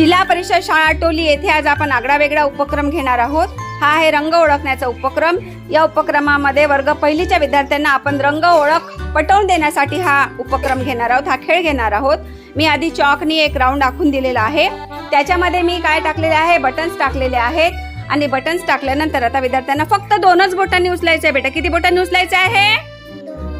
जिल्हा परिषद शाळा टोली येथे आज आपण आगळा वेगळा उपक्रम घेणार आहोत. हा आहे रंग ओळखण्याचा उपक्रम. या उपक्रमामध्ये वर्ग पहिलीच्या विद्यार्थ्यांना आपण रंग ओळख पटवून देण्यासाठी हा उपक्रम घेणार आहोत हा खेळ घेणार आहोत. मी आधी चॉकनी एक राऊंड आखून दिलेला आहे. त्याच्यामध्ये मी काय टाकलेले आहे? बटन्स टाकलेले आहेत. आणि बटन्स टाकल्यानंतर आता विद्यार्थ्यांना फक्त दोनच बोटांनी उचलायचं आहे बेटा किती बोटांनी उचलायचं आहे?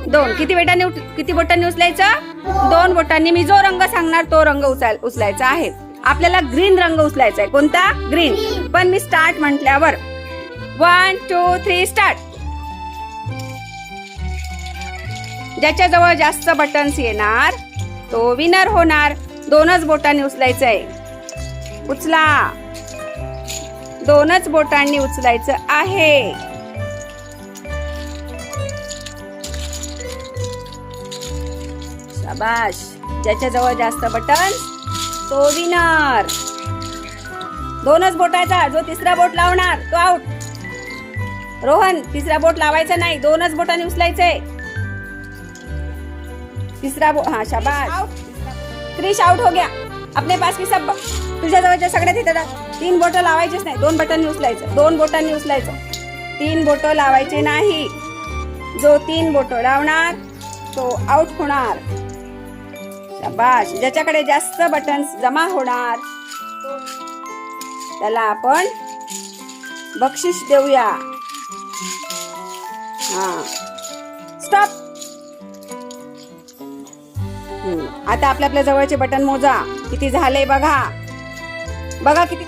दोन. किती बेटांनी किती बोटांनी उचलायचं दोन बोटांनी मी जो रंग सांगणार तो रंग उचल उचलायचा आहे. आपल्याला ग्रीन रंग उचलायचा आहे कोणता? ग्रीन पण मी स्टार्ट म्हटल्यावर वन टू थ्री स्टार्ट ज्याच्याजवळ जास्त बटन्स येणार तो विनर होणार. दोनच बोटांनी उचलायचं आहे उचला. दोनच बोटांनी उचलायचं आहे. शाबाश ज्याच्याजवळ जास्त बटन तो विनर दोनच बोटाचा जो तिसरा बोट लावणार तो आउट रोहन तिसरा बोट लावायचा नाही दोनच बोटाने उचलायचंय तिसरा बोट हा शाबाश क्रिश आउट हो गया. अपने पास की सब तुझ्या जवळच्या सगळ्यात येतात तीन बोट लावायचेच नाही दोन बोटांनी उचलायचं. दोन बोटांनी उचलायचं. तीन बोट लावायचे नाही. जो तीन बोट लावणार तो आउट होणार. शाबाश ज्याच्याकडे जास्त बटन्स जमा होणार त्याला आपण बक्षीस देऊया. हा. स्टॉप आता आपल्या आपल्या जवळचे बटन मोजा. किती झाले बघा. बघा किती